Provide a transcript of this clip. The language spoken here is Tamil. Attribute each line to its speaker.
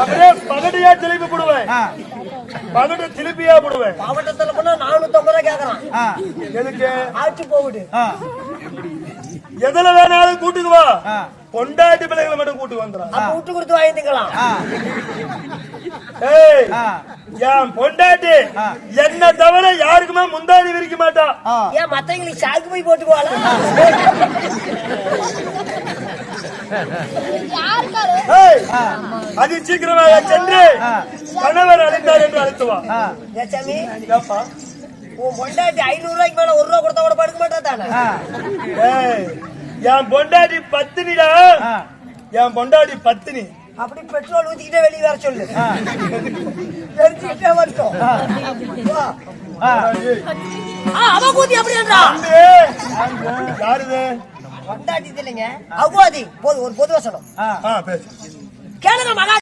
Speaker 1: அப்படியே பகடியா திருப்பி போடுவேன். பகடு திருப்பியா போடுவேன்.
Speaker 2: மாவட்டத்துல போனா நானூத்தி ஐம்பது ரூபாய் கேக்குறான்.
Speaker 1: எதுக்கு?
Speaker 2: ஆச்சு போகுது.
Speaker 1: எதுல வேணாலும் கூட்டுக்கு வா.
Speaker 3: ஆ.
Speaker 1: பொண்டாட்டி பிள்ளைகளை மட்டும் கூட்டு வந்துடும்
Speaker 2: விட்டு கொடுத்து வாங்கிக்கலாம்.
Speaker 1: என் பொண்டாட்டி. என்ன தவிர யாருக்குமே முந்தாடி விரிக்க மாட்டா.
Speaker 3: ஆ.
Speaker 2: ஏன் மத்தவங்களுக்கு சாக்கு போய் போட்டுக்குவாளா?
Speaker 1: அதி சீக்கிரமாக சென்று.
Speaker 3: ஆ.
Speaker 1: கணவர் அழைத்தார் என்று அழைத்துவா
Speaker 3: ஆ,
Speaker 2: ஏச்சாமி
Speaker 1: ஏப்பா
Speaker 2: உன் பொண்டாட்டி ஐநூறு ரூபாய்க்கு மேல ஒரு ரூபா கொடுத்தா கூட படுக்க மாட்டா தானே?
Speaker 1: என் பொண்டாட்டி பத்தினிடா. என் பொண்டாட்டி பத்தினி.
Speaker 2: அப்படி பெட்ரோல் ஊத்திக்கிட்டே வெளியே வர சொல்லு. தெரிஞ்சுக்கிட்டே வரட்டும். அவ கூத்தி
Speaker 1: தம்பி, யாருது
Speaker 2: பொண்டாட்டி இல்லைங்க. அவ்வாதி போது ஒரு பொது வசனம். கேளுங்க மகா